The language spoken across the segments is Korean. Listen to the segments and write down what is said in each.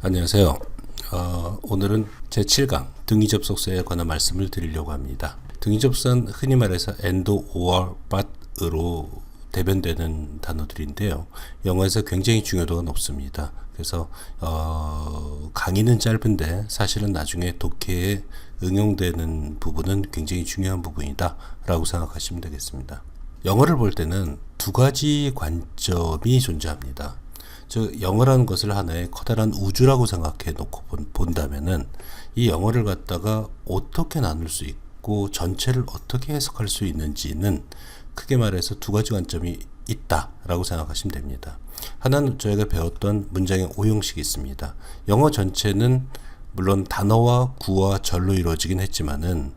안녕하세요. 어, 오늘은 제7강 등위접속사에 관한 말씀을 드리려고 합니다. 등위접속사는 흔히 말해서 엔도, 오어, bat으로 대변되는 단어들인데요. 영어에서 굉장히 중요도가 높습니다. 그래서 어, 강의는 짧은데 사실은 나중에 독해에 응용되는 부분은 굉장히 중요한 부분이다라고 생각하시면 되겠습니다. 영어를 볼 때는 두 가지 관점이 존재합니다. 즉 영어라는 것을 하나의 커다란 우주라고 생각해 놓고 본, 다면은이 영어를 갖다가 어떻게 나눌 수 있고 전체를 어떻게 해석할 수 있는지는 크게 말해서 두 가지 관점이 있다라고 생각하시면 됩니다. 하나는 저희가 배웠던 문장의 오형식이 있습니다. 영어 전체는 물론 단어와 구와 절로 이루어지긴 했지만은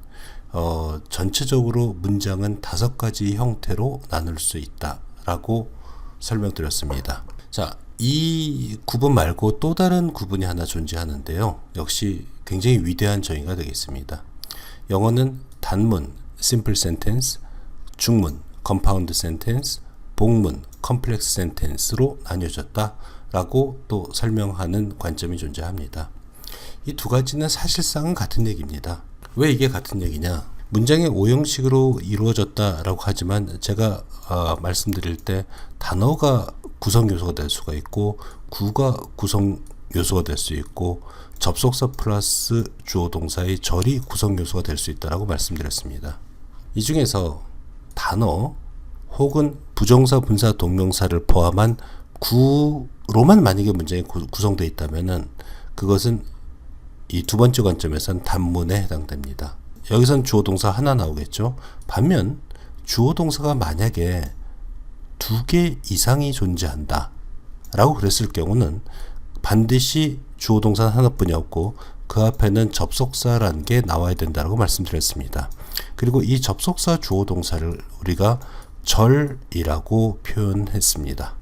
어, 전체적으로 문장은 다섯 가지 형태로 나눌 수 있다라고 설명드렸습니다. 자, 이 구분 말고 또 다른 구분이 하나 존재하는데요. 역시 굉장히 위대한 정의가 되겠습니다. 영어는 단문 simple sentence, 중문 compound sentence, 복문 complex sentence로 나뉘어졌다라고 또 설명하는 관점이 존재합니다. 이 두 가지는 사실상은 같은 얘기입니다. 왜 이게 같은 얘기냐? 문장의 오형식으로 이루어졌다라고 하지만 제가 어, 말씀드릴 때 단어가 구성 요소가 될 수가 있고 구가 구성 요소가 될 수 있고 접속사 플러스 주어 동사의 절이 구성 요소가 될 수 있다라고 말씀드렸습니다. 이 중에서 단어 혹은 부정사, 분사, 동명사를 포함한 구로만 만약에 문장이 구성되어 있다면은 그것은 이 두 번째 관점에선 단문에 해당됩니다. 여기선 주어 동사 하나 나오겠죠. 반면 주어 동사가 만약에 두 개 이상이 존재한다. 라고 그랬을 경우는 반드시 주어 동사 하나뿐이 없고 그 앞에는 접속사라는 게 나와야 된다고 말씀드렸습니다. 그리고 이 접속사 주어 동사를 우리가 절이라고 표현했습니다.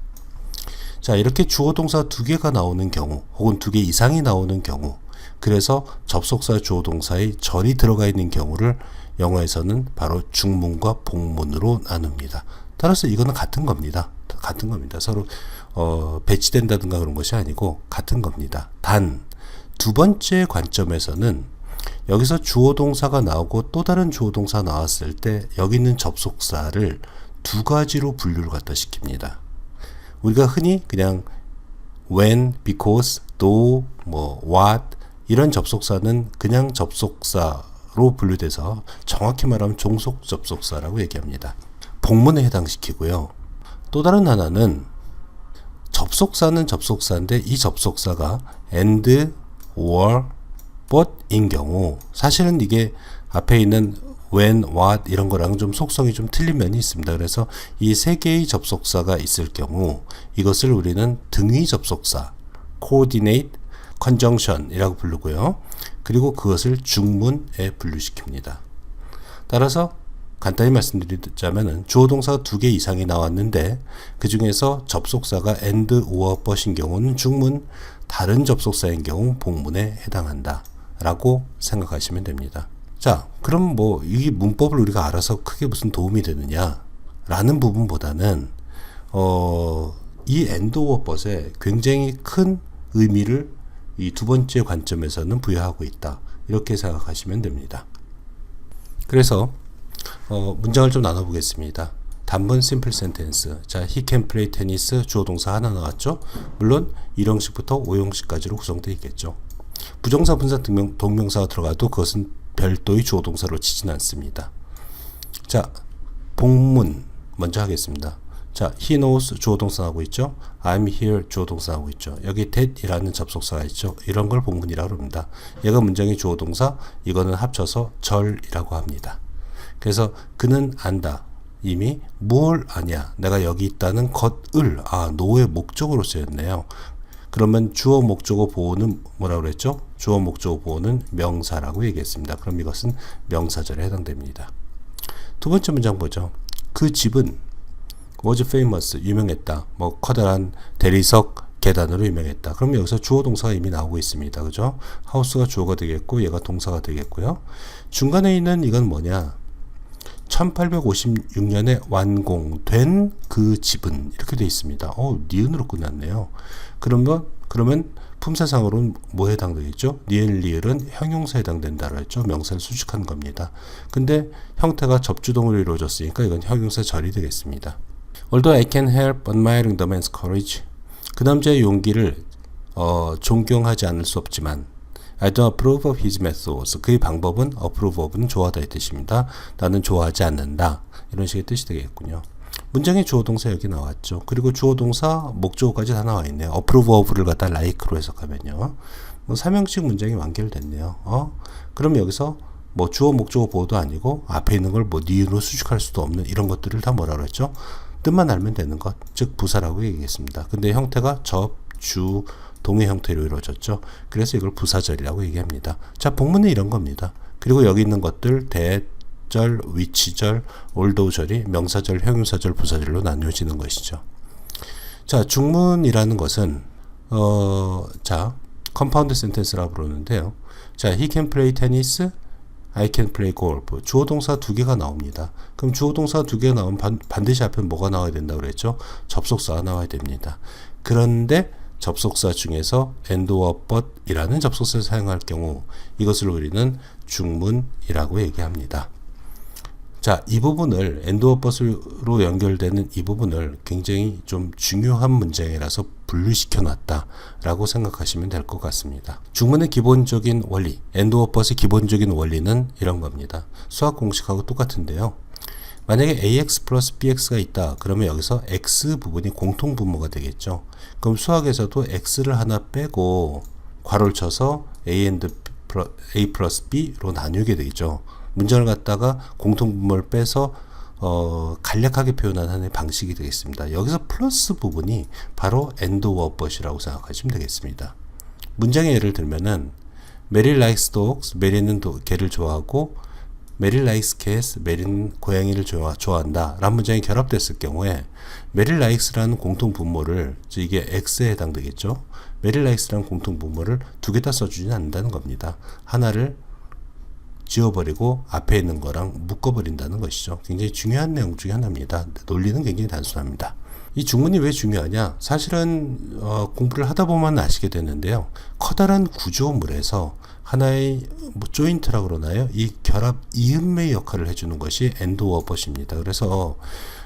자, 이렇게 주어 동사 두 개가 나오는 경우 혹은 두 개 이상이 나오는 경우 그래서 접속사 주어 동사의 절이 들어가 있는 경우를 영어에서는 바로 중문과 복문으로 나눕니다. 따라서 이거는 같은 겁니다. 같은 겁니다. 서로 어, 배치된다든가 그런 것이 아니고 같은 겁니다. 단 두 번째 관점에서는 여기서 주어 동사가 나오고 또 다른 주어 동사 나왔을 때 여기 있는 접속사를 두 가지로 분류를 갖다 시킵니다. 우리가 흔히 그냥 when, because, though, 뭐 what 이런 접속사는 그냥 접속사로 분류돼서 정확히 말하면 종속 접속사라고 얘기합니다. 복문에 해당시키고요. 또 다른 하나는 접속사는 접속사인데 이 접속사가 and, or, but인 경우 사실은 이게 앞에 있는 when, what 이런 거랑 좀 속성이 좀 틀린 면이 있습니다. 그래서 이 세 개의 접속사가 있을 경우 이것을 우리는 등위 접속사 coordinate, conjunction이라고 부르고요. 그리고 그것을 중문에 분류시킵니다. 따라서 간단히 말씀드리자면은 주어 동사가 두 개 이상이 나왔는데 그 중에서 접속사가 and, or, but인 경우는 중문, 다른 접속사인 경우 복문에 해당한다. 라고 생각하시면 됩니다. 자, 그럼 뭐 이 문법을 우리가 알아서 크게 무슨 도움이 되느냐? 라는 부분보다는 어, 이 or, but에 굉장히 큰 의미를 이 두 번째 관점에서는 부여하고 있다. 이렇게 생각하시면 됩니다. 그래서 어, 문장을 좀 나눠보겠습니다. 단문 simple sentence. 자, he can play tennis 주어 동사 하나 나왔죠? 물론 1형식부터 5형식까지로 구성되어 있겠죠. 부정사, 분사, 동명, 동명사가 들어가도 그것은 별도의 주어 동사로 치진 않습니다. 자, 복문 먼저 하겠습니다. 자, he knows 주어 동사 하고 있죠. I'm here 주어 동사 하고 있죠. 여기 that이라는 접속사가 있죠. 이런 걸 복문이라고 합니다. 얘가 문장의 주어 동사, 이거는 합쳐서 절이라고 합니다. 그래서 그는 안다. 이미 뭘 아냐? 내가 여기 있다는 것을 아 노의 목적으로 쓰였네요. 그러면 주어 목적어 보호는 뭐라고 그랬죠? 주어 목적어 보호는 명사라고 얘기했습니다. 그럼 이것은 명사절에 해당됩니다. 두 번째 문장 보죠. 그 집은 was famous 유명했다. 뭐 커다란 대리석 계단으로 유명했다. 그럼 여기서 주어 동사가 이미 나오고 있습니다. 그죠? 하우스가 주어가 되겠고 얘가 동사가 되겠고요. 중간에 있는 이건 뭐냐? 1856년에 완공된 그 집은 이렇게 되어 있습니다. 어, 니은으로 끝났네요. 그러면 그러면 품사상으로는 뭐에 해당되겠죠? 니은 리을은 형용사에 해당된다고 했죠. 명사를 수식한 겁니다. 근데 형태가 접주동으로 이루어졌으니까 이건 형용사 절이 되겠습니다. Although I can help admiring the man's courage. 그 남자의 용기를 어, 존경하지 않을 수 없지만 I don't approve of his methods. 그의 방법은 approve of는 좋아하다의 뜻입니다. 나는 좋아하지 않는다. 이런 식의 뜻이 되겠군요. 문장의 주어 동사 여기 나왔죠. 그리고 주어 동사 목적어까지 다 나와 있네요. approve of를 갖다 like로 해석하면요. 뭐 삼형식 문장이 완결됐네요. 어? 그럼 여기서 뭐 주어 목적어 보호도 아니고 앞에 있는 걸뭐 니으로 수식할 수도 없는 이런 것들을 다 뭐라 그랬죠? 뜻만 알면 되는 것, 즉 부사라고 얘기했습니다. 근데 형태가 접, 주, 동의 형태로 이루어졌죠. 그래서 이걸 부사절이라고 얘기합니다. 자, 복문은 이런 겁니다. 그리고 여기 있는 것들 대 절, 위치절, 올도절이 명사절, 형용사절, 부사절로 나뉘어지는 것이죠. 자, 중문이라는 것은 어, 자, 컴파운드 센텐스라고 부르는데요. 자, he can play tennis, I can play golf. 주어 동사 두 개가 나옵니다. 그럼 주어 동사 두 개가 나오면 반, 반드시 앞에 뭐가 나와야 된다고 그랬죠? 접속사가 나와야 됩니다. 그런데 접속사 중에서 or but이라는 접속사를 사용할 경우 이것을 우리는 중문이라고 얘기합니다. 자, 이 부분을 or but으로 연결되는 이 부분을 굉장히 좀 중요한 문장이라서 분류시켜 놨다라고 생각하시면 될 것 같습니다. 중문의 기본적인 원리, or but의 기본적인 원리는 이런 겁니다. 수학 공식하고 똑같은데요. 만약에 ax 플러스 bx가 있다. 그러면 여기서 x 부분이 공통 분모가 되겠죠. 그럼 수학에서도 x를 하나 빼고 괄호를 쳐서 a and a 플러스 b로 나누게 되죠. 문장을 갖다가 공통 분모를 빼서 어, 간략하게 표현하는 하나의 방식이 되겠습니다. 여기서 플러스 부분이 바로 and or but이라고 생각하시면 되겠습니다. 문장의 예를 들면은 메리 likes dogs, 메리는 개를 좋아하고 메릴 라이스 캐스, 메린 고양이를 좋아, 좋아 한다. 라는 문장이 결합됐을 경우에 메릴 라이스라는 공통 분모를 이게 X에 해당되겠죠? 메릴 라이스라는 공통 분모를 두 개 다 써주지는 않는다는 겁니다. 하나를 지워버리고 앞에 있는 거랑 묶어버린다는 것이죠. 굉장히 중요한 내용 중에 하나입니다. 논리는 굉장히 단순합니다. 이 중문이 왜 중요하냐? 사실은 어, 공부를 하다 보면 아시게 되는데요. 커다란 구조물에서 하나의 뭐 조인트라고 그러나요? 이 결합 이음의 역할을 해주는 것이 엔도워벗입니다. 그래서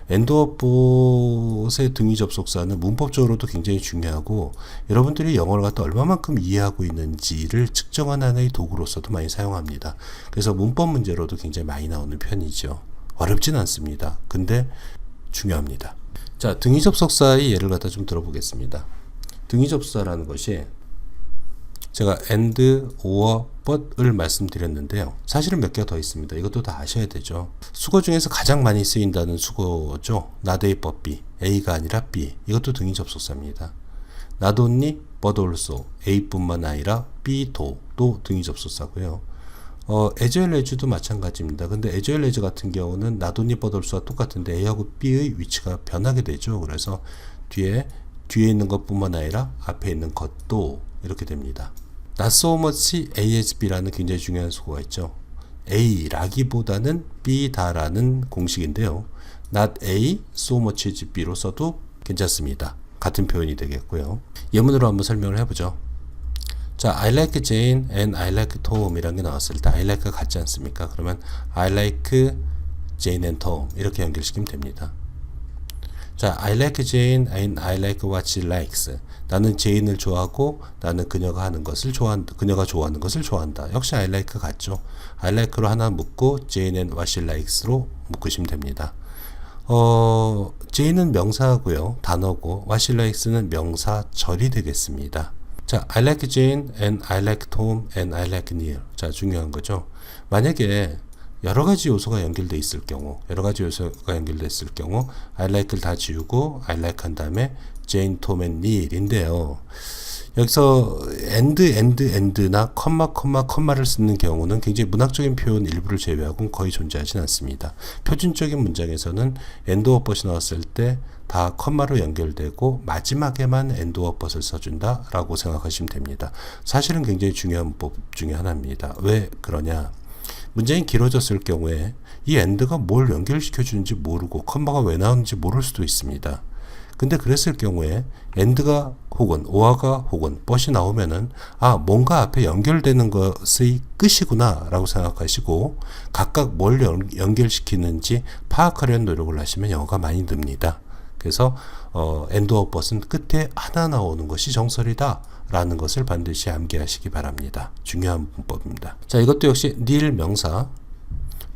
엔도워벗의 등위 접속사는 문법적으로도 굉장히 중요하고 여러분들이 영어를 갖다 얼마만큼 이해하고 있는지를 측정한 하나의 도구로서도 많이 사용합니다. 그래서 문법 문제로도 굉장히 많이 나오는 편이죠. 어렵진 않습니다. 근데 중요합니다. 자, 등위 접속사의 예를 갖다 좀 들어보겠습니다. 등위 접속사라는 것이 제가 and, or, but을 말씀드렸는데요. 사실은 몇 개가 더 있습니다. 이것도 다 아셔야 되죠. 수거 중에서 가장 많이 쓰인다는 수거죠. but B. A가 아니라 B. 이것도 등위 접속사입니다. only, but also. A뿐만 아니라 B도 또 등위 접속사고요. 어, 에저일 레즈도 마찬가지입니다. 근데 에저일 레즈 같은 경우는 나돈니 버돌수와 똑같은데 A하고 B의 위치가 변하게 되죠. 그래서 뒤에 뒤에 있는 것뿐만 아니라 앞에 있는 것도 이렇게 됩니다. Not so much ASB라는 굉장히 중요한 수고가 있죠. A라기보다는 B다라는 공식인데요. not A, so much as B로 써도 괜찮습니다. 같은 표현이 되겠고요. 예문으로 한번 설명을 해보죠. 자, I like Jane and I like Tom 이라는 게 나왔을 때 I like가 같지 않습니까? 그러면 I like Jane and Tom 이렇게 연결시키면 됩니다. 자, I like Jane and I like what she likes. 나는 제인을 좋아하고 나는 그녀가 하는 것을 좋아한다. 그녀가 좋아하는 것을 좋아한다. 역시 I like 같죠. I like로 하나 묶고 Jane and what she likes로 묶으시면 됩니다. 어, Jane은 명사고요. 단어고 what she likes는 명사절이 되겠습니다. 자, I like Jane and I like Tom and I like Neil. 자, 중요한 거죠. 만약에 여러 가지 요소가 연결돼 있을 경우, 여러 가지 요소가 연결돼 있을 경우, I like를 다 지우고 I like 한 다음에 Jane, Tom and Neil인데요. 여기서 and, and, and나 컴마, 컴마, 컴마를 쓰는 경우는 굉장히 문학적인 표현 일부를 제외하고는 거의 존재하지 않습니다. 표준적인 문장에서는 and or but이 나왔을 때 다 컴마로 연결되고 마지막에만 and or but을 써준다 라고 생각하시면 됩니다. 사실은 굉장히 중요한 법 중에 하나입니다. 왜 그러냐? 문장이 길어졌을 경우에 이 end가 뭘 연결시켜 주는지 모르고 컴마가 왜 나오는지 모를 수도 있습니다. 근데 그랬을 경우에 and가 혹은 or가 혹은 but이 나오면은 아 뭔가 앞에 연결되는 것의 끝이구나라고 생각하시고 각각 뭘 연, 연결시키는지 파악하려는 노력을 하시면 영어가 많이 늡니다. 그래서 어, or but은 끝에 하나 나오는 것이 정설이다. 라는 것을 반드시 암기하시기 바랍니다. 중요한 문법입니다. 자, 이것도 역시 닐 명사,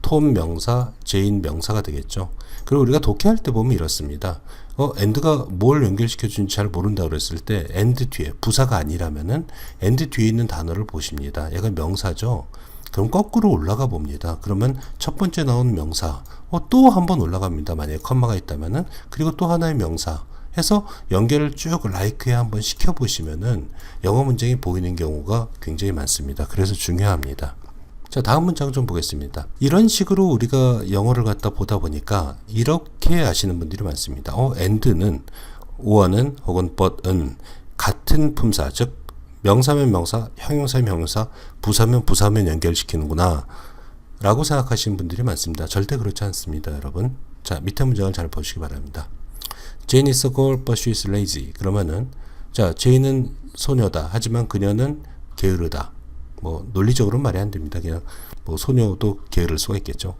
톰 명사, 제인 명사가 되겠죠. 그리고 우리가 독해할 때 보면 이렇습니다. 어, and가 뭘 연결시켜 주는지 잘 모른다 그랬을 때 and 뒤에 부사가 아니라면은 and 뒤에 있는 단어를 보십니다. 얘가 명사죠. 그럼 거꾸로 올라가 봅니다. 그러면 첫 번째 나온 명사, 어, 또 한 번 올라갑니다. 만약에 컴마가 있다면은 그리고 또 하나의 명사 해서 연결을 쭉 라이크에 한번 시켜 보시면은 영어 문장이 보이는 경우가 굉장히 많습니다. 그래서 중요합니다. 자, 다음 문장 좀 보겠습니다. 이런 식으로 우리가 영어를 갖다 보다 보니까 이렇게 아시는 분들이 많습니다. 어, and는 or는 혹은 but은 같은 품사, 즉 명사면 명사, 형용사면 형용사, 부사면 부사면 연결시키는구나. 라고 생각하시는 분들이 많습니다. 절대 그렇지 않습니다, 여러분. 자, 밑에 문장을 잘 보시기 바랍니다. Jane is a girl, but she is lazy. 그러면은, 자, 제이는 소녀다. 하지만 그녀는 게으르다. 뭐, 논리적으로 말이 안 됩니다. 그냥, 뭐, 소녀도 게으를 수가 있겠죠.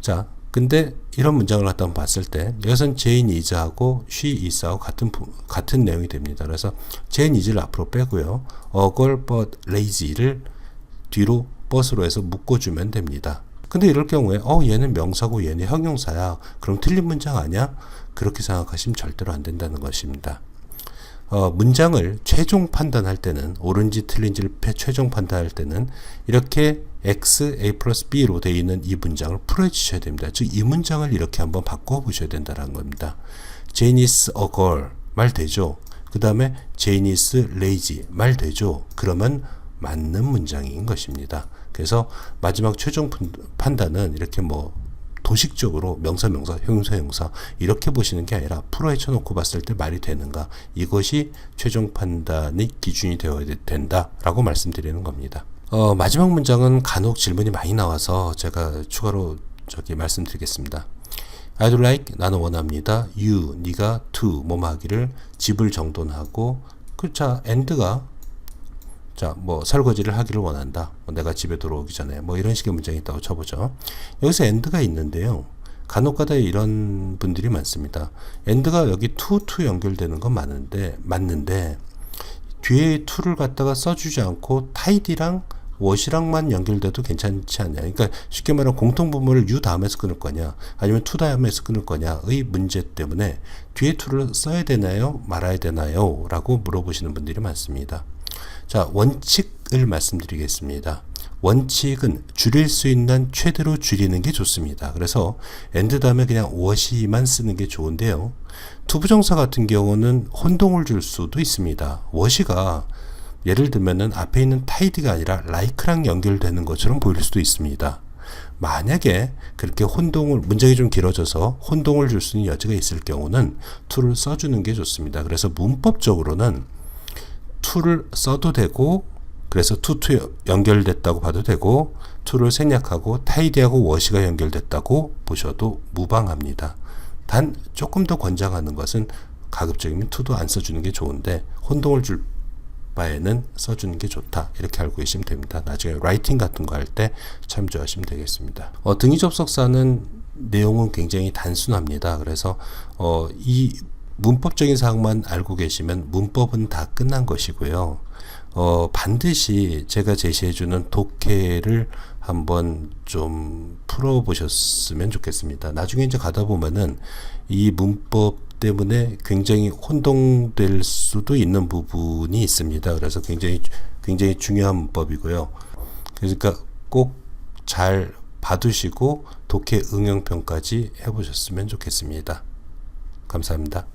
자, 근데 이런 문장을 갖다 봤을 때, 여기선 제인 이즈하고 she is하고 같은, 부- 같은 내용이 됩니다. 그래서 제인 이즈를 앞으로 빼고요. girl, but lazy를 뒤로 버스로 해서 묶어주면 됩니다. 근데 이럴 경우에 어 얘는 명사고 얘는 형용사야. 그럼 틀린 문장 아니야? 그렇게 생각하시면 절대로 안 된다는 것입니다. 어, 문장을 최종 판단할 때는 옳은지 틀린지를 패- 최종 판단할 때는 이렇게 x a 플러스 b로 되어 있는 이 문장을 풀어 주셔야 됩니다. 즉 이 문장을 이렇게 한번 바꿔 보셔야 된다는 겁니다. A girl 말 되죠. 그 다음에 is lazy 말 되죠. 그러면 맞는 문장인 것입니다. 그래서 마지막 최종 분- 판단은 이렇게 뭐 도식적으로 명사 명사 형용사 형용사 이렇게 보시는 게 아니라 풀어 헤 쳐놓고 봤을 때 말이 되는가 이것이 최종 판단의 기준이 되어야 된다라고 말씀드리는 겁니다. 어, 마지막 문장은 간혹 질문이 많이 나와서 제가 추가로 저기 말씀드리겠습니다. I'd like 나는 원합니다. You 네가 to 뭐뭐 하기를 집을 정돈하고 그자 and가 자, 뭐 설거지를 하기를 원한다. 뭐 내가 집에 들어오기 전에 뭐 이런 식의 문장이 있다고 쳐보죠. 여기서 and가 있는데요. 간혹가다 이런 분들이 많습니다. and가 여기 to to 연결되는 건 맞는데 맞는데 뒤에 to를 갖다가 써주지 않고 tidy랑 wash랑만 연결돼도 괜찮지 않냐. 그러니까 쉽게 말하면 공통분모를 you 다음에서 끊을 거냐, 아니면 to 다음에서 끊을 거냐의 문제 때문에 뒤에 to를 써야 되나요, 말아야 되나요? 라고 물어보시는 분들이 많습니다. 자, 원칙을 말씀드리겠습니다. 원칙은 줄일 수 있는 최대로 줄이는 게 좋습니다. 그래서 and 다음에 그냥 wash만 쓰는 게 좋은데요. 투부정사 같은 경우는 혼동을 줄 수도 있습니다. wash가 예를 들면은 앞에 있는 tidy가 아니라 like랑 연결되는 것처럼 보일 수도 있습니다. 만약에 그렇게 혼동을 문장이 좀 길어져서 혼동을 줄 수 있는 여지가 있을 경우는 to를 써주는 게 좋습니다. 그래서 문법적으로는 to를 써도 되고 그래서 to 연결됐다고 봐도 되고 to를 생략하고 tidy하고 wash가 연결됐다고 보셔도 무방합니다. 단 조금 더 권장하는 것은 가급적이면 to도 안 써주는 게 좋은데 혼동을 줄 바에는 써주는 게 좋다 이렇게 알고 계시면 됩니다. 나중에 라이팅 같은 거 할 때 참조하시면 되겠습니다. 어, 등위 접속사는 내용은 굉장히 단순합니다. 그래서 어, 이 문법적인 사항만 알고 계시면 문법은 다 끝난 것이고요. 어, 반드시 제가 제시해주는 독해를 한번 좀 풀어보셨으면 좋겠습니다. 나중에 이제 가다 보면은 이 문법 때문에 굉장히 혼동될 수도 있는 부분이 있습니다. 그래서 굉장히 굉장히 중요한 문법이고요. 그러니까 꼭 잘 봐두시고 독해 응용편까지 해보셨으면 좋겠습니다. 감사합니다.